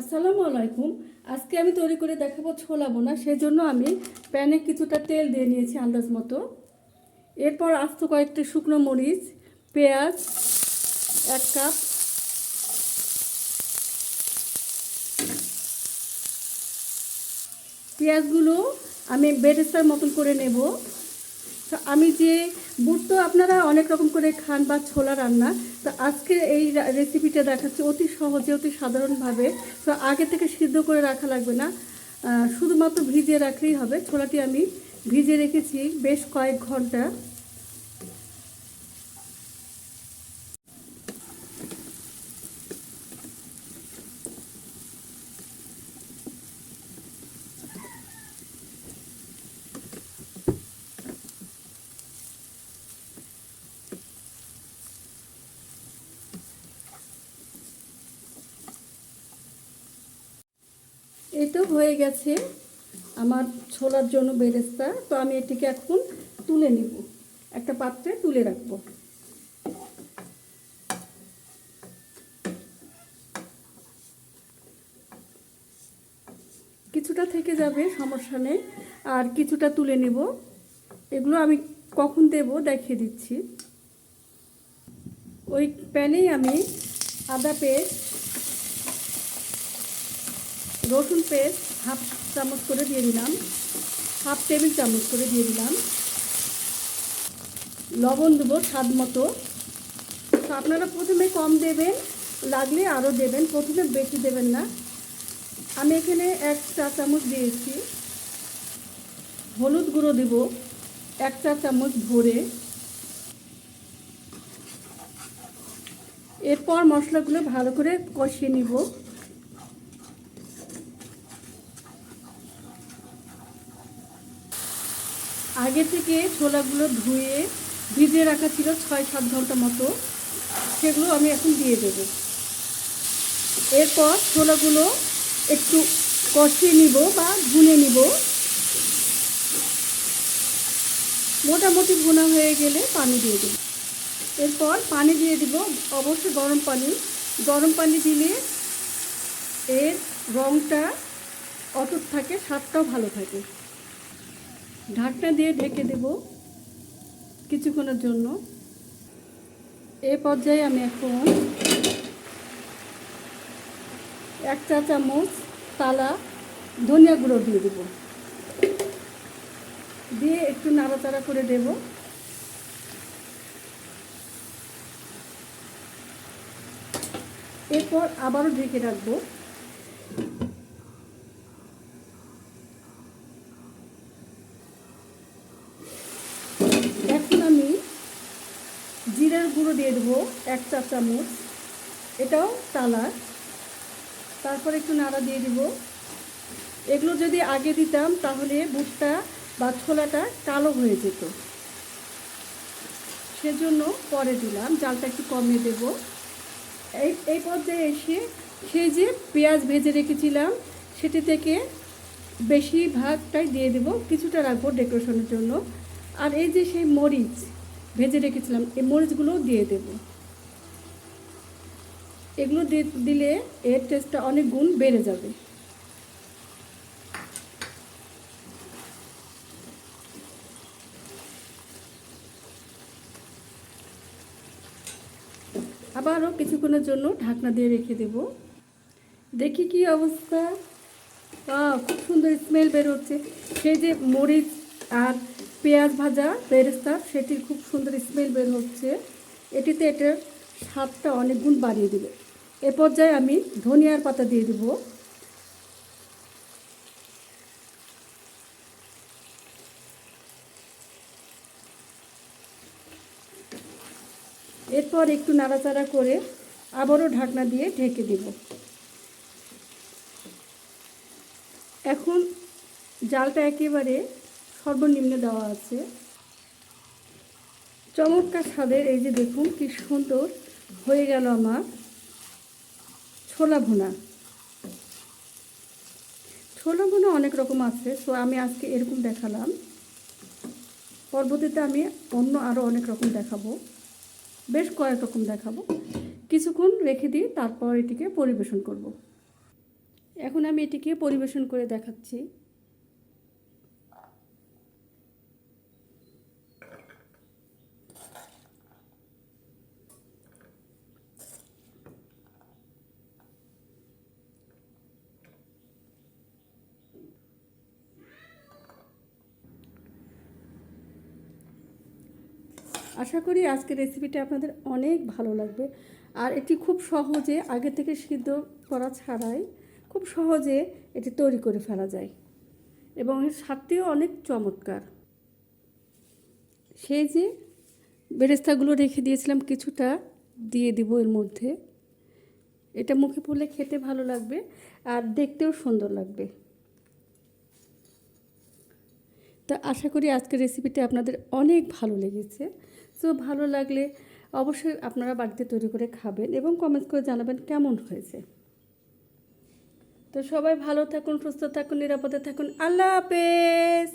আসসালামু আলাইকুম। আজকে আমি তৈরি করে দেখাবো ছোলা বোনা সেই জন্য আমি প্যানে কিছুটা তেল দিয়ে নিয়েছি আন্দাজ মতো। এরপর আস্ত কয়েকটি শুকনো মরিচ, পেঁয়াজ, এক কাপ। পেঁয়াজগুলো আমি বেরেস্তার মতন করে নেব। আমি যে বুট তো আপনারা অনেক রকম করে খান বা ছোলা রান্না। তো আজকে এই রেসিপিটা দেখাচ্ছি অতি সহজে, অতি সাধারণভাবে। তো আগে থেকে সিদ্ধ করে রাখা লাগবে না। শুধুমাত্র ভিজিয়ে রাখলেই হবে। ছোলাটি আমি ভিজিয়ে রেখেছি বেশ কয়েক ঘণ্টা। তো হয়ে গেছে আমার ছোলার জন্য বেরেস্তা, তো আমি এটিকে এখন তুলে নিব। একটা পাত্রে তুলে রাখব। কিছুটা থেকে যাবে, সমস্যা নেই। আর কিছুটা তুলে নেব। এগুলো আমি কখন দেব দেখিয়ে দিচ্ছি। ওই প্যানেই আমি আদা পেস্ট রসুন পেস্ট হাফ চামচ করে দিয়ে দিলাম, হাফ টেবিল চামচ করে দিয়ে দিলাম। লবণ দেবো স্বাদ মতো। তো আপনারা প্রথমে কম দেবেন, লাগলে আরও দেবেন, প্রথমে বেশি দেবেন না। আমি এখানে এক চা চামচ দিয়েছি। হলুদ গুঁড়ো দেব, এক চা চামচ ভরে। এরপর মশলাগুলো ভালো করে কষিয়ে নিব। আগে থেকে ছোলাগুলো ধুয়ে ভিজে রাখা ছিল ছয় সাত ঘণ্টা মতো। সেগুলো আমি এখন দিয়ে দেব। এরপর ছোলাগুলো একটু কষিয়ে নিব বা ভুনে নিব। মোটামুটি ভুনা হয়ে গেলে পানি দিয়ে দেব। এরপর পানি দিয়ে দিব অবশ্যই গরম পানি। গরম পানি দিলে এর রঙটা অটুট থাকে, স্বাদটাও ভালো থাকে। ঢাকনা দিয়ে ঢেকে দেব কিছুক্ষণের জন্য। এ পর্যায়ে আমি এখন এক চা চামচ তালা ধনিয়া গুঁড়ো দিয়ে দেব। দিয়ে একটু নাড়াচাড়া করে দেব। এরপর আবারও ঢেকে রাখব এখন আমি জিরার গুঁড়ো দিয়ে দেবো এক চা চামচ। এটাও তালার। তারপর একটু নাড়া দিয়ে দিব। এগুলো যদি আগে দিতাম তাহলে বুটটা বা ছোলাটা কালো হয়ে যেত। সেজন্য পরে দিলাম, জালটা একটু কমিয়ে দেব। এই এই পর্যায়ে এসে সেই যে পেঁয়াজ ভেজে রেখেছিলাম, সেটি থেকে বেশিরভাগটাই দিয়ে দেব কিছুটা রাখব ডেকোরেশনের জন্য। আর এই যে সেই মরিচ ভেজে রেখেছিলাম, এই মরিচগুলোও দিয়ে দেব। এগুলো দিলে এর টেস্টটা অনেক গুণ বেড়ে যাবে। আবারও কিছুক্ষণের জন্য ঢাকনা দিয়ে রেখে দেব। দেখি কি অবস্থা। খুব সুন্দর স্মেল বেরোচ্ছে। সেই যে মরিচ আর পেঁয়াজ ভাজা বেরেস্তা, সেটির খুব সুন্দর স্মেল বের হচ্ছে। এটিতে এটার স্বাদটা অনেক গুণ বাড়িয়ে দেবে। এ পর্যায়ে আমি ধনিয়ার পাতা দিয়ে দেব। এরপর একটু নাড়াচাড়া করে আবারও ঢাকনা দিয়ে ঢেকে দেব। এখন জালটা একেবারে সর্বনিম্নে দেওয়া আছে। চমৎকার স্বাদের, এই যে দেখুন কি সুন্দর হয়ে গেল আমার ছোলা ভুনা। ছোলা ভুনা অনেক রকম আছে সো আমি আজকে এরকম দেখালাম। পরবর্তীতে আমি অন্য আরও অনেক রকম দেখাবো। বেশ কয়েক রকম দেখাবো। কিছুক্ষণ রেখে দিই তারপর এটিকে পরিবেশন করব। এখন আমি এটিকে পরিবেশন করে দেখাচ্ছি। আশা করি আজকের রেসিপিটা আপনাদের অনেক ভালো লাগবে। আর এটি খুব সহজে আগে থেকে সিদ্ধ করা ছাড়াই খুব সহজে এটি তৈরি করে ফেলা যায়। এবং এর স্বাদটিও অনেক চমৎকার। সেই যে বেরেস্তাগুলো রেখে দিয়েছিলাম কিছুটা দিয়ে দিব এর মধ্যে। এটা মুখে পড়লে খেতে ভালো লাগবে আর দেখতেও সুন্দর লাগবে। তা আশা করি আজকের রেসিপিটা আপনাদের অনেক ভালো লেগেছে। তো ভালো লাগলে অবশ্যই আপনারা বাড়িতে তৈরি করে খাবেন এবং কমেন্ট করে জানাবেন কেমন হয়েছে। তো সবাই ভালো থাকুন, সুস্থ থাকুন, নিরাপদে থাকুন। আল্লাহ হাফেজ!